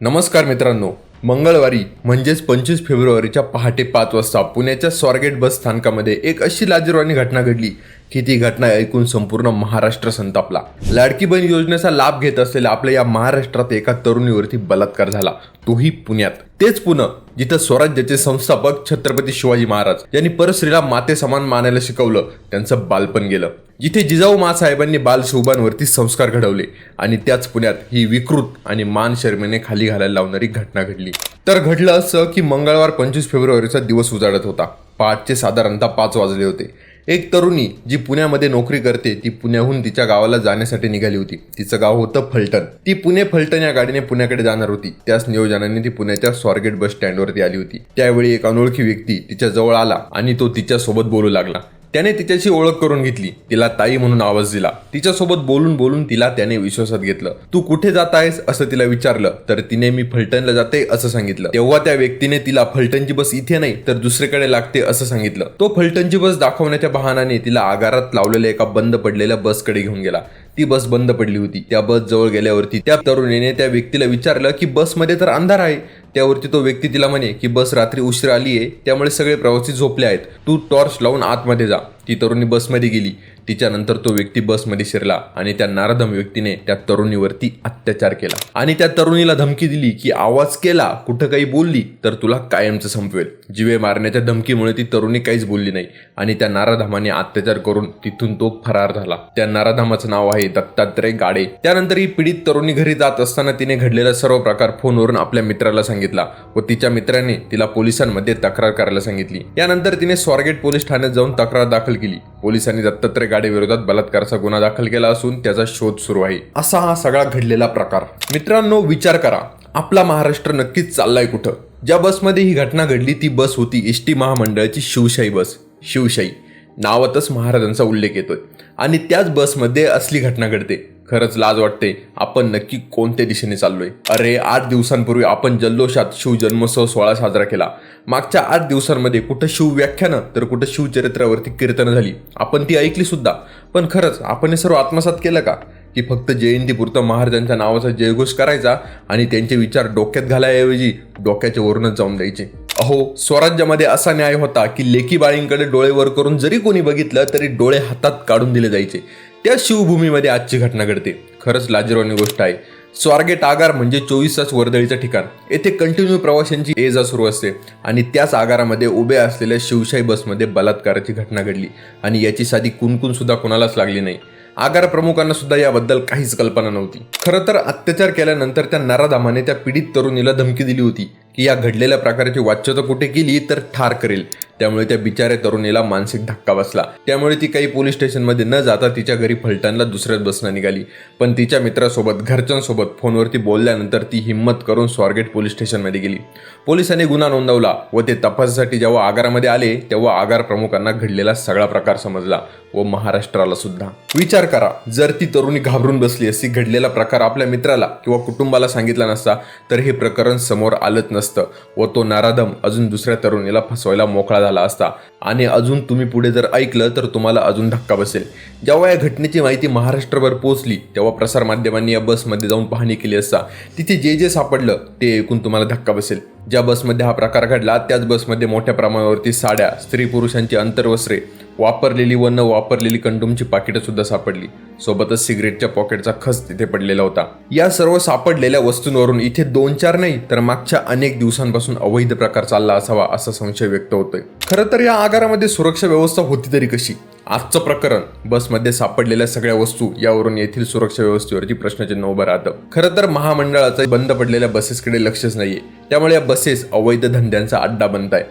नमस्कार मित्रांनो मंगळवारी म्हणजेच पंचवीस फेब्रुवारीच्या पहाटे पाच वाजता पुण्याच्या स्वारगेट बस स्थानकामध्ये एक अशी लाजीरवाणी घटना घडली की ती घटना ऐकून संपूर्ण महाराष्ट्र संतापला. लाडकी बहीण योजनेचा लाभ घेत असलेल्या आपल्या या महाराष्ट्रात एका तरुणीवरती बलात्कार झाला. तोही पुण्यात. तेच पुणे जिथं स्वराज्याचे संस्थापक छत्रपती शिवाजी महाराज यांनी परस्त्रीला माते समान मानायला शिकवलं. त्यांचं बालपण गेलं. जिथे जिजाऊ मासाहेबांनी बालशोभांवरती संस्कार घडवले आणि त्याच पुण्यात ही विकृत आणि मान शर्मेने खाली घालायला लावणारी घटना घडली. तर घडलं असं की मंगळवार पंचवीस फेब्रुवारीचा दिवस उजाडत होता. पहाटचे साधारणतः पाच वाजले होते. एक तरुणी जी पुण्यामध्ये नोकरी करते ती पुण्याहून तिच्या गावाला जाण्यासाठी निघाली होती. तिचं गाव होतं फलटण. ती पुणे फलटण या गाडीने पुण्याकडे जाणार होती. त्याच नियोजनाने ती पुण्याच्या स्वारगेट बस स्टँडवरती आली होती. त्यावेळी एक अनोळखी व्यक्ती तिच्या जवळ आला आणि तो तिच्यासोबत बोलू लागला. त्याने तिच्याशी ओळख करून घेतली. तिला ताई म्हणून आवाज दिला. तिच्यासोबत बोलून बोलून तिला त्याने विश्वासात घेतलं. तू कुठे जात आहेस? असं तिला विचारलं. तर तिने मी फलटणला जाते असं सांगितलं. तेव्हा त्या व्यक्तीने तिला फलटणची बस इथे नाही तर दुसरीकडे लागते असं सांगितलं. तो फलटणची बस दाखवण्याच्या बहानाने तिला आगारात लावलेल्या एका बंद पडलेल्या बसकडे घेऊन गेला. ती बस बंद पडली होती. त्या बस जवळ गेल्यावरती त्या तरुणीने त्या व्यक्तीला विचारलं की बसमध्ये तर अंधार आहे. त्यावरती तो व्यक्ती तिला म्हणे की बस रात्री उशीर आली आहे त्यामुळे सगळे प्रवासी झोपले आहेत. तू टॉर्च लावून आतमध्ये जा. ती तरुणी बसमध्ये गेली. तिच्यानंतर तो व्यक्ती बसमध्ये शिरला आणि त्या नारदम व्यक्तीने त्या तरुणीवरती अत्याचार केला. आणि त्या तरुणीला धमकी दिली की आवाज केला कुठं काही बोलली तर तुला कायमचं संपवेल. जिवे मारण्याच्या धमकीमुळे ती तरुणी काहीच बोलली नाही आणि त्या नाराधामाने अत्याचार करून तिथून तो फरार झाला. त्या नाराधामाचं नाव आहे दत्तात्रय गाडे. त्यानंतर ही पीडित तरुणी घरी जात असताना तिने घडलेला सर्व प्रकार फोनवरून आपल्या मित्राला सांगितला व तिच्या मित्राने तिला पोलिसांमध्ये तक्रार करायला सांगितली. यानंतर तिने स्वारगेट पोलीस ठाण्यात जाऊन तक्रार दाखल केली. पोलिसांनी दत्तात्रय गाडेविरोधात बलात्काराचा गुन्हा दाखल केला असून त्याचा शोध सुरू आहे. असा हा सगळा घडलेला प्रकार. मित्रांनो विचार करा. आपला महाराष्ट्र नक्कीच चाललाय कुठं? ज्या बसमध्ये ही घटना घडली ती बस होती एस टी महामंडळाची शिवशाही बस. शिवशाही. नावातच महाराजांचा उल्लेख येतोय. आणि त्याच बसमध्ये असली घटना घडते. खरंच लाज वाटते. आपण नक्की कोणत्या दिशेने चाललोय? अरे आठ दिवसांपूर्वी आपण जल्लोषात शिव जन्मोत्सव सोहळा साजरा केला. मागच्या आठ दिवसांमध्ये कुठं शिव व्याख्यानं तर कुठं शिवचरित्रावरती कीर्तनं झाली. आपण ती ऐकली सुद्धा. पण खरंच आपण हे सर्व आत्मसात केलं का? की फक्त जयंतीपुरतं महाराजांच्या नावाचा जयघोष करायचा आणि त्यांचे विचार डोक्यात घालायऐवजी डोक्याच्या वरूनच जाऊन द्यायचे. अहो स्वराज्यामध्ये असा न्याय होता की लेकी बाळींकडे डोळे वर करून जरी कोणी बघितलं तरी डोळे हातात काढून दिले जायचे. त्या शिवभूमीमध्ये आजची घटना घडते. खरंच लाजीरवाणी गोष्ट आहे. स्वारगेट आगार म्हणजे चोवीस तास वर्दळीचं ठिकाण. येथे कंटिन्यू प्रवाशांची ये जा सुरू असते आणि त्याच आगारामध्ये उभे असलेल्या शिवशाही बसमध्ये बलात्काराची घटना घडली आणि याची साधी कुणकुण सुद्धा कोणालाच लागली नाही. आगार प्रमुखांना सुद्धा याबद्दल काहीच कल्पना नव्हती. खरं तर अत्याचार केल्यानंतर त्या नराधामाने त्या पीडित तरुणीला धमकी दिली होती की या घडलेल्या प्रकाराची वाच्यता कुठे केली तर ठार करेल. त्यामुळे त्या बिचाऱ्या तरुणीला मानसिक धक्का बसला. त्यामुळे ती काही पोलीस स्टेशनमध्ये न जाता तिच्या घरी फलटणला दुसऱ्याच बसनं निघाली. पण तिच्या मित्रासोबत घरच्यांसोबत फोनवरती बोलल्यानंतर ती हिंमत करून स्वारगेट पोलीस स्टेशनमध्ये गेली. पोलिसांनी गुन्हा नोंदवला व ते तपासासाठी जेव्हा आगारामध्ये आले तेव्हा आगार प्रमुखांना घडलेला सगळा प्रकार समजला व महाराष्ट्राला सुद्धा. विचार करा जर ती तरुणी घाबरून बसली असती घडलेला प्रकार आपल्या मित्राला किंवा कुटुंबाला सांगितला नसता तर हे प्रकरण समोर आलंच नसतं व तो नाराधम अजून दुसऱ्या तरुणीला फसवायला मोकळा झाला असता. आणि अजून तुम्ही पुढे जर ऐकलं तर तुम्हाला अजून धक्का बसेल. जेव्हा या घटनेची माहिती महाराष्ट्रभर पोहोचली तेव्हा प्रसारमाध्यमांनी या बसमध्ये जाऊन पाहणी केली असता. तिथे जे जे सापडलं ते ऐकून तुम्हाला धक्का बसेल. ज्या बसमध्ये हा प्रकार घडला त्याच बसमध्ये मोठ्या प्रमाणावरती साड्या स्त्री पुरुषांची अंतर्वस्त्रे वापरलेली व न वापरलेली कंडोमची पाकिटं सुद्धा सापडली. सोबतच सिगरेटच्या पॉकेटचा खच तिथे पडलेला होता. या सर्व सापडलेल्या वस्तूंवरून इथे दोन चार नाही तर मागच्या अनेक दिवसांपासून अवैध प्रकार चालला असावा असा संशय व्यक्त होतोय. खरं तर या आगारामध्ये सुरक्षा व्यवस्था होती तरी कशी? आजचं प्रकरण बसमध्ये सापडलेल्या सगळ्या वस्तू यावरून येथील सुरक्षा व्यवस्थेवरती प्रश्नचिन्ह उभं राहतं. खरं तर महामंडळाचं बंद पडलेल्या बसेसकडे लक्षच नाहीये. त्यामुळे या बसेस अवैध धंद्यांचा अड्डा बनत आहे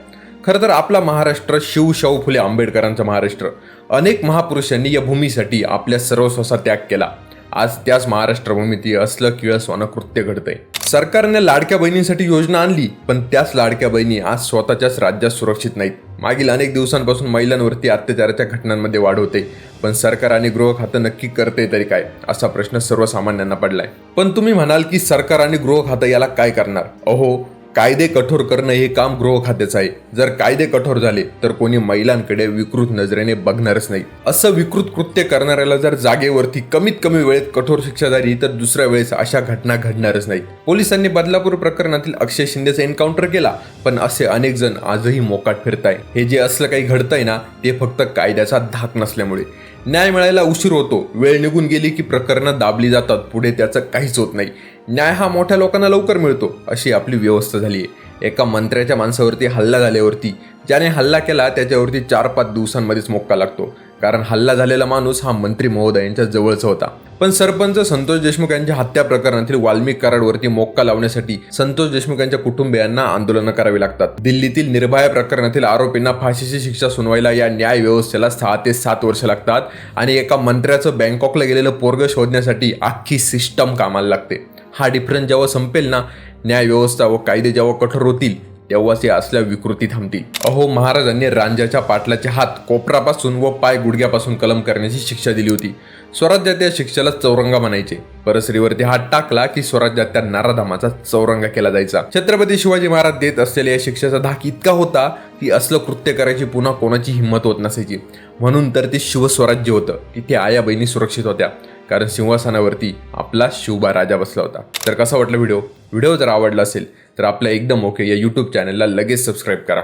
खरं तर आपला महाराष्ट्र शिव शाहू फुले आंबेडकरांचा महाराष्ट्र. अनेक महापुरुषांनी या भूमीसाठी आपल्या सर्वस्वाचा त्याग केला. आज त्याच महाराष्ट्र भूमीत असलं किळसवानं कृत्य घडतंय. सरकारने लाडक्या बहिणींसाठी योजना आणली पण त्याच लाडक्या बहिणी आज स्वतःच्याच राज्यात सुरक्षित नाहीत. मागील अनेक दिवसांपासून महिलांवरती अत्याचाराच्या घटनांमध्ये वाढ होते. पण सरकार आणि गृह खातं नक्की करते तरी काय? असा प्रश्न सर्वसामान्यांना पडलाय. पण तुम्ही म्हणाल की सरकार आणि गृह खातं याला काय करणार? अहो कायदे कठोर करणं हे काम गृह खात्याचं आहे. जर कायदे कठोर झाले तर कोणी महिलांकडे विकृत नजरेने बघणारच नाही. असं विकृत कृत्य करणाऱ्याला जर जागेवरती कमीत कमी वेळेत कठोर शिक्षा झाली तर दुसऱ्या वेळेस अशा घटना घडणारच नाही. पोलिसांनी बदलापूर प्रकरणातील अक्षय शिंदेचा एन्काउंटर केला पण असे अनेक जण आजही मोकाट फिरताय. हे जे असलं काही घडतंय ना ते फक्त कायद्याचा धाक नसल्यामुळे. न्याय मिळायला उशीर होतो. वेळ निघून गेली की प्रकरणं दाबली जातात. पुढे त्याचं काहीच होत नाही. न्याय हा मोठ्या लोकांना लवकर मिळतो अशी आपली व्यवस्था झाली आहे. एका मंत्र्याच्या माणसावरती हल्ला झाल्यावरती ज्याने हल्ला केला त्याच्यावरती चार पाच दिवसांमध्येच मोक्का लागतो. कारण हल्ला झालेला माणूस हा मंत्री महोदयांच्या जवळचा होता. पण सरपंच संतोष देशमुख यांच्या हत्या प्रकरणातील वाल्मिक कराडवरती मोक्का लावण्यासाठी संतोष देशमुख यांच्या कुटुंबियांना आंदोलनं करावी लागतात. दिल्लीतील निर्भया प्रकरणातील आरोपींना फाशीची शिक्षा सुनवायला या न्याय व्यवस्थेला सहा ते सात वर्ष लागतात आणि एका मंत्र्याचं बँकॉकला गेलेलं पोरग शोधण्यासाठी अख्खी सिस्टम कामाला लागते. हा डिफरन्स जेव्हा संपेल ना न्याय व्यवस्था व कायदे जेव्हा कठोर होतील तेव्हाच या असल्या विकृती थांबतील. अहो महाराजांनी रांजाच्या पाटलाचे हात कोपरापासून व पाय गुडघ्यापासून कलम करण्याची शिक्षा दिली होती. स्वराज्यात त्या शिक्षेला चौरंगा म्हणायचे. परश्रीवरती हात टाकला की स्वराज्यात त्या नाराधामाचा चौरंगा केला जायचा. छत्रपती शिवाजी महाराज देत असलेल्या या शिक्षेचा धाक इतका होता की असलं कृत्य करायची पुन्हा कोणाची हिंमत होत नसायची. म्हणून तर ते शिवस्वराज्य होतं. तिथे आया बहिणी सुरक्षित होत्या. कारण सिंहासनावरती आपला शिवबा राजा बसला होता. तर कसा वाटला व्हिडिओ? व्हिडिओ जर आवडला असेल तर आपल्या एकदम ओके या यूट्यूब चॅनलला लगेच सबस्क्राईब करा.